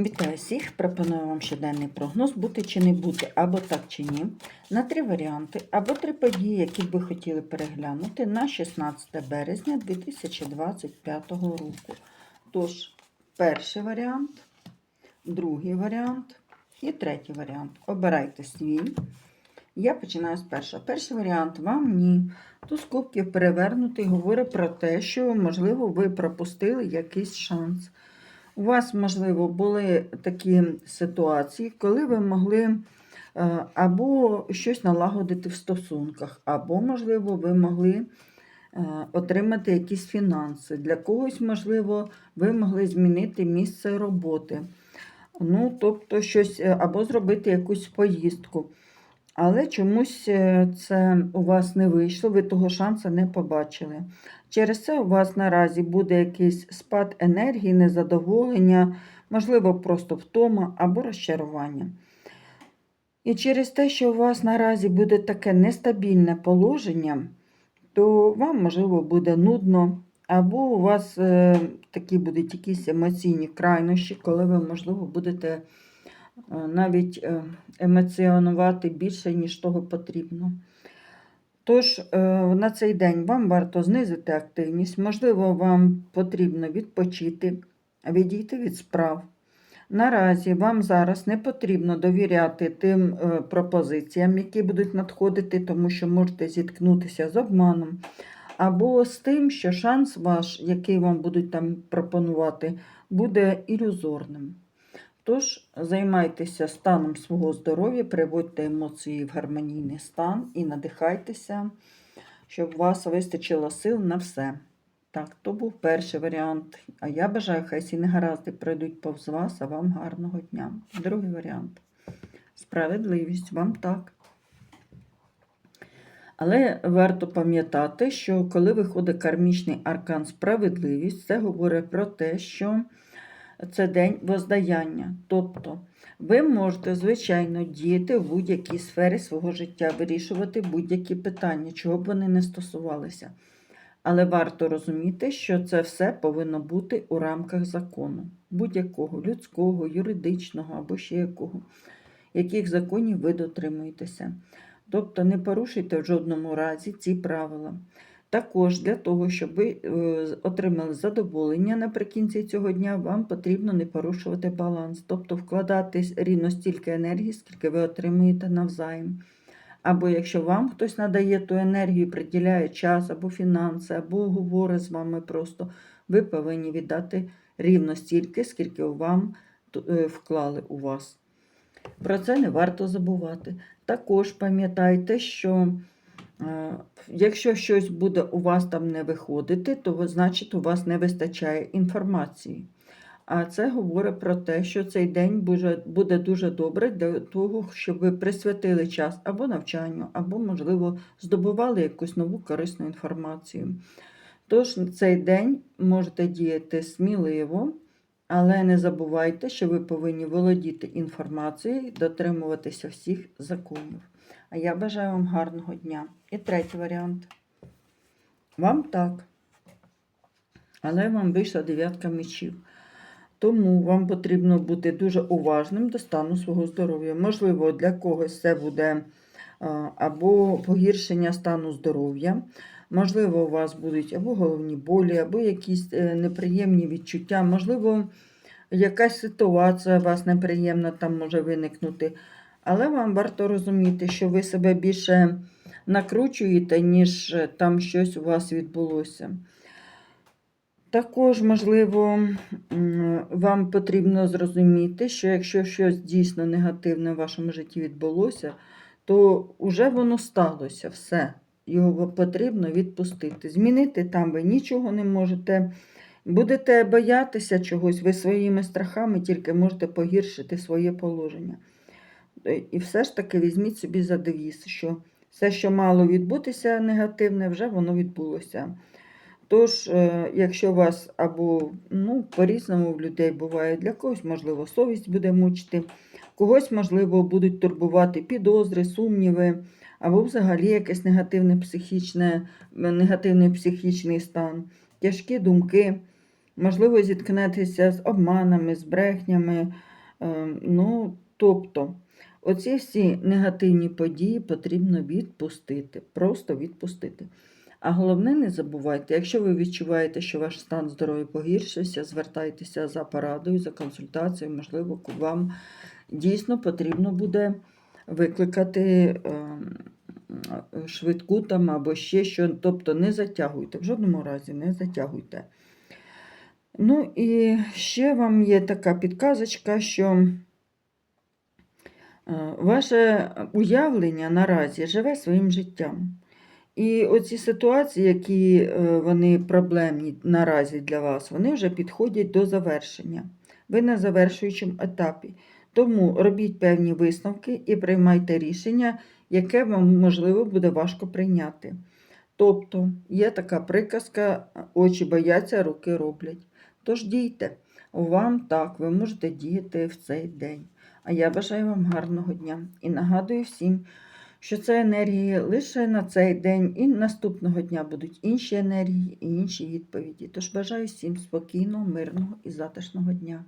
Вітаю всіх! Пропоную вам щоденний прогноз бути чи не бути, або так чи ні, на три варіанти, або три події, які б ви хотіли переглянути на 16 березня 2025 року. Тож, перший варіант, другий варіант і третій варіант. Обирайте свій. Я починаю з першого. Перший варіант вам ні. Туз кубків перевернутий говорить про те, що, можливо, ви пропустили якийсь шанс. У вас, можливо, були такі ситуації, коли ви могли е, або щось налагодити в стосунках, або, можливо, ви могли е, отримати якісь фінанси. Для когось, можливо, ви могли змінити місце роботи. Ну, тобто, щось, е, або зробити якусь поїздку. Але чомусь це у вас не вийшло, ви того шансу не побачили. Через це у вас наразі буде якийсь спад енергії, незадоволення, можливо, просто втома або розчарування. І через те, що у вас наразі буде таке нестабільне положення, то вам, можливо, буде нудно, або у вас е, такі будуть якісь емоційні крайнощі, коли ви, можливо, будете е, навіть е, емоціонувати більше, ніж того потрібно. Тож, е, на цей день вам варто знизити активність, можливо, вам потрібно відпочити, відійти від справ. Наразі вам зараз не потрібно довіряти тим е, пропозиціям, які будуть надходити, тому що можете зіткнутися з обманом, або з тим, що шанс ваш, який вам будуть там пропонувати, буде ілюзорним. Тож займайтеся станом свого здоров'я, приводьте емоції в гармонійний стан і надихайтеся, щоб у вас вистачило сил на все. Так, то був перший варіант. А я бажаю, хай всі негаразди пройдуть повз вас, а вам гарного дня. Другий варіант. Справедливість вам так. Але варто пам'ятати, що коли виходить кармічний аркан справедливість, це говорить про те, що це день воздаяння. Тобто ви можете, звичайно, діяти в будь-якій сфері свого життя, вирішувати будь-які питання, чого б вони не стосувалися. Але варто розуміти, що це все повинно бути у рамках закону, будь-якого людського, юридичного або ще якого, яких законів ви дотримуєтеся. Тобто не порушуйте в жодному разі ці правила. Також для того, щоб ви е, отримали задоволення наприкінці цього дня, вам потрібно не порушувати баланс, тобто вкладати рівно стільки енергії, скільки ви отримуєте навзаєм. Або якщо вам хтось надає ту енергію, приділяє час або фінанси, або говорить з вами просто, ви повинні віддати рівно стільки, скільки вам е, вклали у вас. Про це не варто забувати. Також пам'ятайте, що якщо щось буде у вас там не виходити, то значить у вас не вистачає інформації. А це говорить про те, що цей день буде дуже добре для того, щоб ви присвятили час або навчанню, або, можливо, здобували якусь нову корисну інформацію. Тож цей день можете діяти сміливо, але не забувайте, що ви повинні володіти інформацією, дотримуватися всіх законів. А я бажаю вам гарного дня. І третій варіант. Вам так. Але вам вийшла дев'ятка мечів. Тому вам потрібно бути дуже уважним до стану свого здоров'я. Можливо, для когось це буде або погіршення стану здоров'я. Можливо, у вас будуть або головні болі, або якісь е, неприємні відчуття, можливо, якась ситуація у вас неприємна там може виникнути. Але вам варто розуміти, що ви себе більше накручуєте, ніж е, там щось у вас відбулося. Також, можливо, вам потрібно зрозуміти, що якщо щось дійсно негативне в вашому житті відбулося, то вже воно сталося все. Його потрібно відпустити. Змінити там ви нічого не можете. Будете боятися чогось, ви своїми страхами тільки можете погіршити своє положення. І все ж таки візьміть собі за девіз, що все, що мало відбутися негативне, вже воно відбулося. Тож, е, якщо вас або ну, по-різному в людей буває, для когось, можливо, совість буде мучити, когось, можливо, будуть турбувати підозри, сумніви, або взагалі якийсь негативний психічне, негативний психічний стан, тяжкі думки. можливо, зіткнетеся з обманами, з брехнями. Е, Ну, тобто, оці всі негативні події потрібно відпустити, просто відпустити. А головне, не забувайте, якщо ви відчуваєте, що ваш стан здоров'я погіршився, звертайтеся за порадою, за консультацією, можливо, вам дійсно потрібно буде викликати ем, швидку там або ще що. Тобто не затягуйте, в жодному разі не затягуйте. Ну і ще вам є така підказочка, що ваше уявлення наразі живе своїм життям. І оці ситуації, які е, вони проблемні наразі для вас, вони вже підходять до завершення. Ви на завершуючому етапі. Тому робіть певні висновки і приймайте рішення, яке вам, можливо, буде важко прийняти. Тобто, є така приказка, очі бояться, руки роблять. Тож дійте, вам так, ви можете діяти в цей день. А я бажаю вам гарного дня і нагадую всім, що це енергії лише на цей день, і наступного дня будуть інші енергії і інші відповіді. Тож бажаю всім спокійного, мирного і затишного дня.